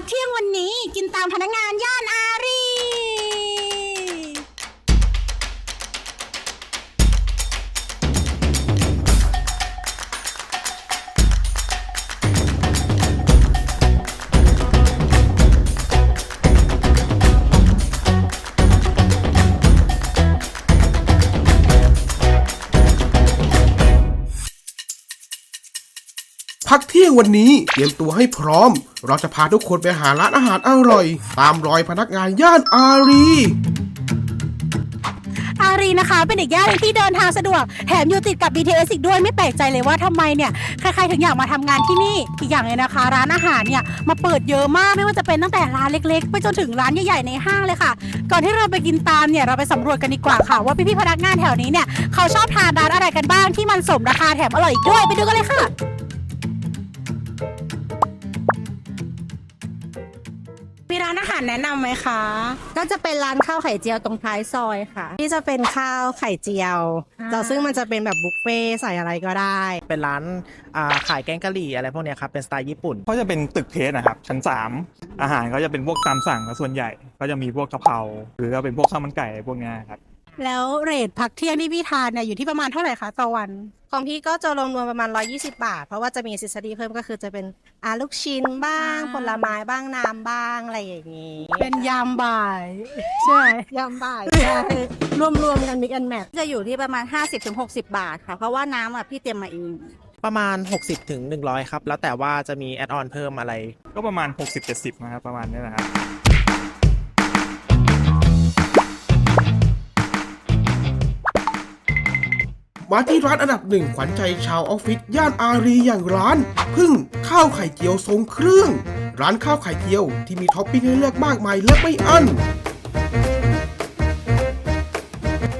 กเที่ยงวันนี้กินตามพนักงานย่านอารี พักเที่ยงวันนี้เตรียมตัวให้พร้อม เราจะพาทุกคนไปหาร้านอาหารอร่อย ตามรอยพนักงานย่านอารีอารีนะคะ เป็นอีกย่านหนึ่งที่เดินทางสะดวก แถมอยู่ติดกับ BTS อีกด้วยไม่แปลกใจเลยว่าทำไมเนี่ยใครๆถึงอยากมาทำงานที่นี่อีกอย่างเลยนะคะ ร้านอาหารเนี่ยมาเปิดเยอะมากไม่ว่าจะเป็นตั้งแต่ร้านเล็กๆ ไปจนถึงร้านใหญ่ๆในห้างเลยค่ะ ก่อนที่เราไปกินตามเนี่ยเราไปสำรวจกันดีกว่าค่ะ ว่าพี่ๆพนักงานแถวนี้เนี่ยเขาชอบทานร้านอะไรกันบ้างที่มันสมราคาแถมอร่อยอีกด้วยไปดูกันเลยค่ะ มีร้านอาหารแนะนำไหมคะ ก็จะเป็นร้านข้าวไข่เจียวตรงท้ายซอยค่ะ ที่จะเป็นข้าวไข่เจียวอ่าแต่ซึ่งมันจะเป็นแบบบุฟเฟ่ต์ใส่อะไรก็ได้ เป็นร้านอ่าขายแกงกะหรี่อะไรพวกเนี้ยครับเป็นสไตล์ญี่ปุ่น ก็จะเป็นตึกเพสนะครับ ชั้น 3 อาหารก็จะเป็นพวกตามสั่งซะส่วนใหญ่ ก็จะมีพวกกะเพราหรือก็เป็นพวกข้าวมันไก่พวกเนี้ยครับ แล้วเรทพักเที่ยงที่พี่ทานเนี่ยอยู่ที่ประมาณเท่าไหร่คะต่อวัน ของพี่ก็จะรวมๆประมาณ 120 บาท เพราะว่าจะมีซิสดีเพิ่มก็คือจะเป็นอาลูกชิ้นบ้างอ่าผลไม้บ้างน้ำบ้างอะไรอย่างนี้เป็นยามบ่ายใช่ไหมยำบ่ายใช่รวมๆกันมิกแอนแมทจะอยู่ที่ประมาณ 50-60 บาทค่ะ เพราะว่าน้ำอะพี่เตรียมมาเองประมาณ 60ถึง100 ครับ แล้วแต่ว่าจะมีแอดออนเพิ่มอะไร ก็ประมาณ 60-70นะครับประมาณนี้นะครับ มาที่ร้านอันดับหนึ่งขวัญใจชาวออฟฟิศย่านอารีอย่างร้าน พึ่งข้าวไข่เจียวทรงเครื่อง ร้านข้าวไข่เจียวที่มีท็อปปิ้งให้เลือกมากมายและไม่อั้น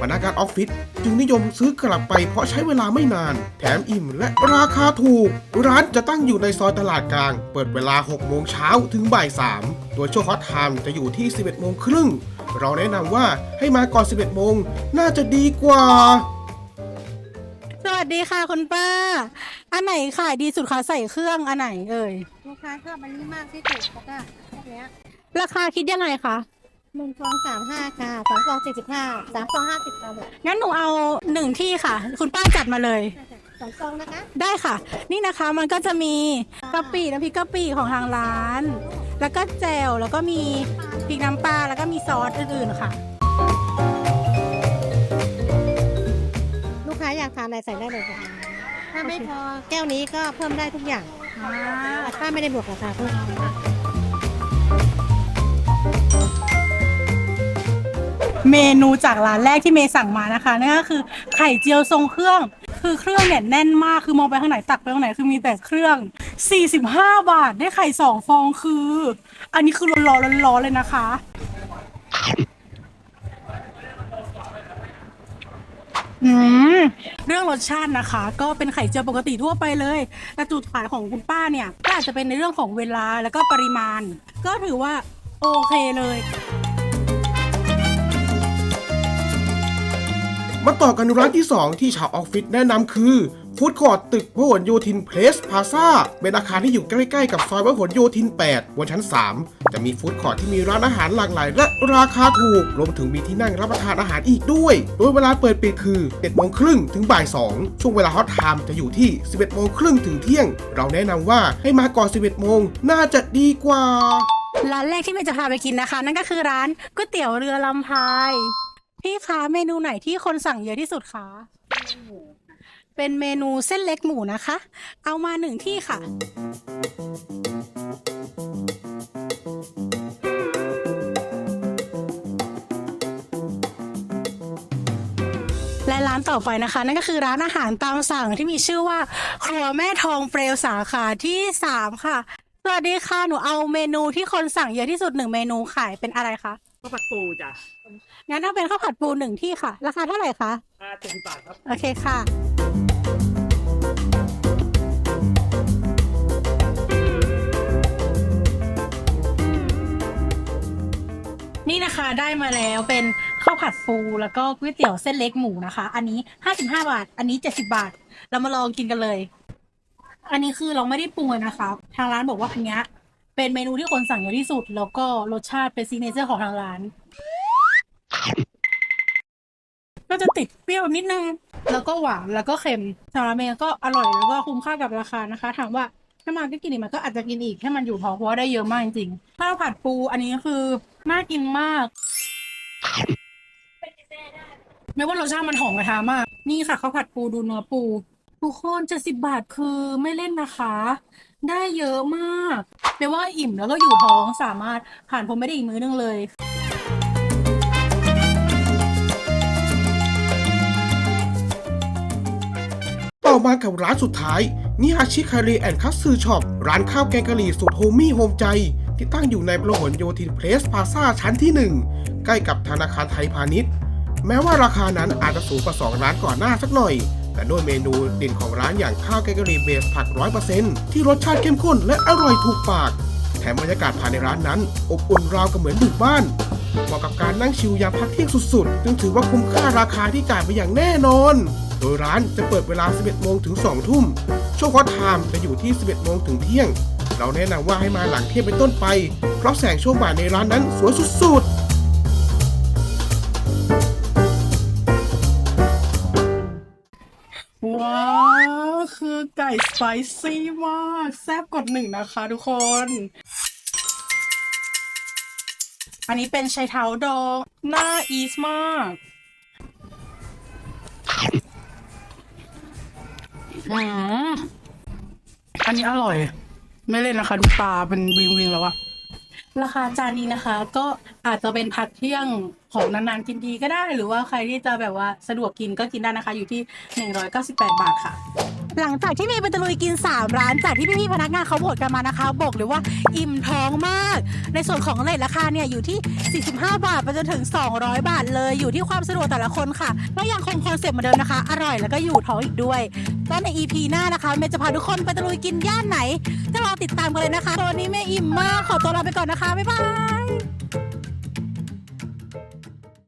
พนักงานออฟฟิศจึงนิยมซื้อกลับไปเพราะใช้เวลาไม่นาน แถมอิ่มและราคาถูก ร้านจะตั้งอยู่ในซอยตลาดกลาง เปิดเวลา 6 โมงเช้าถึงบ่าย3โดยช่วงฮอตไทม์จะอยู่ที่ 11 โมงครึ่ง เราแนะนำว่าให้มาก่อน 11 โมง น่าจะดีกว่า ดีค่ะคุณป้า อันไหนขายดีสุดคะใส่เครื่องอันไหนเอ่ย ลูกค้าชอบอันนี้มากที่สุดแล้วก็พวกเนี้ยราคาคิดยังไงคะหนึ่งฟองสามห้าค่ะสองฟองสี่สิบห้าสามฟองห้าสิบค่ะลูกงั้นหนูเอาหนึ่งที่ค่ะ คุณป้าจัดมาเลย สองฟองนะคะได้ค่ะ นี่นะคะมันก็จะมีกะปิน้ำพริกกะปิของทางร้าน แล้วก็แจ่วแล้วก็มีพริกน้ำปลาแล้วก็มีซอสอื่นๆค่ะ อยากทานอะไรใส่ได้เลยค่ะ ถ้าไม่พอแก้วนี้ก็เพิ่มได้ทุกอย่างถ้าไม่ได้บวกราคาเพิ่มเมนูจากร้านแรกที่เมย์สั่งมานะคะนั่นก็คือไข่เจียวทรงเครื่อง คือเครื่องเนี่ยแน่นมากคือมองไปข้างไหนตักไปข้างไหนคือมีแต่เครื่อง 45 บาทได้ไข่สองฟองคือ อันนี้คือร้อนๆร้อนๆเลยนะคะ อืมเรื่องรสชาตินะคะ ก็เป็นไข่เจียวปกติทั่วไปเลย แต่จุดขายของคุณป้าเนี่ยก็อาจจะเป็นในเรื่องของเวลาแล้วก็ปริมาณ ก็ถือว่าโอเคเลยมาต่อกันร้านที่ 2 ที่ชาวออฟฟิศแนะนำคือฟู้ดคอร์ทตึกพหลโยธินเพลสพาซาเป็นอาคารที่อยู่ใกล้ๆกับซอยพหลโยธิน 8 บนชั้น 3 จะมีฟู้ดคอร์ทที่มีร้านอาหารหลากหลาย และราคาถูก รวมถึงมีที่นั่งรับประทานอาหารอีกด้วย โดยเวลาเปิดปิดคือ7โมงครึ่งถึงบ่าย 2 ช่วงเวลาฮอตไทม์จะอยู่ที่ 11โมงครึ่งถึงเที่ยง เราแนะนำว่าให้มาก่อน 11โมงน่าจะดีกว่า ร้านแรกที่เมย์จะพาไปกินนะคะ นั่นก็คือร้านก๋วยเตี๋ยวเรือลำพายพี่คะเมนูไหนที่คนสั่งเยอะที่สุดคะเป็นเมนูเส้นเล็กหมูนะคะ เอามาหนึ่งที่ค่ะ และร้านต่อไปนะคะ นั่นก็คือร้านอาหารตามสั่งที่มีชื่อว่า ครัวแม่ทองเปลวสาขาที่สามค่ะ สวัสดีค่ะ หนูเอาเมนูที่คนสั่งเยอะที่สุดหนึ่งเมนูขายเป็นอะไรคะข้าวผัดปูจ้ะ งั้นเอาเป็นข้าวผัดปูหนึ่งที่ค่ะ ราคาเท่าไหร่คะอ่าเจ็ดสิบบาทครับ โอเคค่ะ นี่นะคะได้มาแล้วเป็น ข้าวผัดฟูแล้วก็ก๋วยเตี๋ยวเส้นเล็กหมูนะคะ อันนี้55บห้าบาท อันนี้70บาท เรามาลองกินกันเลย อันนี้คือเราไม่ได้ปรุงเลยนะคะ ทางร้านบอกว่าอันเนี้ยเป็นเมนูที่คนสั่งเยอะที่สุด แล้วก็รสชาติเป็นซิกเนเจอร์ของทางร้าน ก็จะติดเปรี้ยวนิดนึง แล้วก็หวานแล้วก็เค็มสำหรับเมย์ก็อร่อยแล้วก็คุ้มค่ากับราคานะคะถามว่าถ้ามาก็กินอีกมันก็อาจจะกินอีกให้มันอยู่พอเพราะได้เยอะมากจริงๆข้าวผัดปูอันนี้คือน่ากินมาก ไม่ว่ารสชาติมันหอมกระทะมาก นี่ค่ะข้าวผัดปูดูเนื้อปู ทุกคนเจ็ดสิบบาทคือไม่เล่นนะคะ ได้เยอะมากแปลว่าอิ่มแล้วก็อยู่ท้องสามารถผ่านผมไม่ได้อีกมื้อนึงเลยต่อมากับร้านสุดท้ายนิฮาชิคารีแอนด์คัตสึช็อปร้านข้าวแกงกะหรี่สูตรโฮมี่โฮมใจ ที่ตั้งอยู่ในประหลโยธินเพลสพาซาชั้นที่ 1 ใกล้กับธนาคารไทยพาณิชย์ แม้ว่าราคานั้นอาจจะสูงกว่า 2 ร้านก่อนหน้าสักหน่อย แต่ด้วยเมนูเด่นของร้านอย่างข้าวแกงกะหรี่เบสผัก100%ที่รสชาติเข้มข้นและอร่อยถูกปาก แถมบรรยากาศภายในร้านนั้น อบอุ่นราวกับเหมือนอยู่บ้านเหมาะกับการนั่งชิลยามพักเที่ยงสุดๆ จึงถือว่าคุ้มค่าราคาที่จ่ายไปอย่างแน่นอน โดยร้านจะเปิดเวลา 11 โมงถึง 2 ทุ่ม ช่วงคอไทม์จะอยู่ที่ 11 โมงถึงเที่ยง เราแนะนำว่าให้มาหลังเที่ยงเป็นต้นไป เพราะแสงช่วงบ่ายในร้านนั้นสวยสุดๆ คือไก่สไปซี่มากแซ่บกดหนึ่งนะคะทุกคน อันนี้เป็นไชเท้าดองหน้าอีสมากอืมอันนี้อร่อย ไม่เล่นนะคะดูตาเป็นวิงวิงแล้วอะราคาจานนี้นะคะ ก็อาจจะเป็นพักเที่ยงของนานๆกินทีก็ได้ หรือว่าใครที่จะแบบว่าสะดวกกินก็กินได้นะคะ อยู่ที่ 198 บาทค่ะ หลังจากที่เมย์ไปตะลุยกิน 3 ร้านจากที่พี่ๆพนักงานเขาโบดกันมานะคะ บอกเลยว่าอิ่มท้องมาก ในส่วนของเลทราคาเนี่ยอยู่ที่ 45 บาทไปจนถึง 200 บาทเลยอยู่ที่ความสะดวกแต่ละคนค่ะแล้วยังคงคอนเซ็ปต์เหมือนเดิมนะคะ อร่อยแล้วก็อยู่ท้องอีกด้วยแล้วใน EP หน้านะคะเมย์จะพาทุกคนไปตะลุยกินย่านไหนจะรอติดตามกันเลยนะคะตอนนี้เมย์อิ่มมากขอตัวลาไปก่อนนะคะบ๊ายบาย